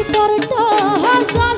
ভিতরটা হাজার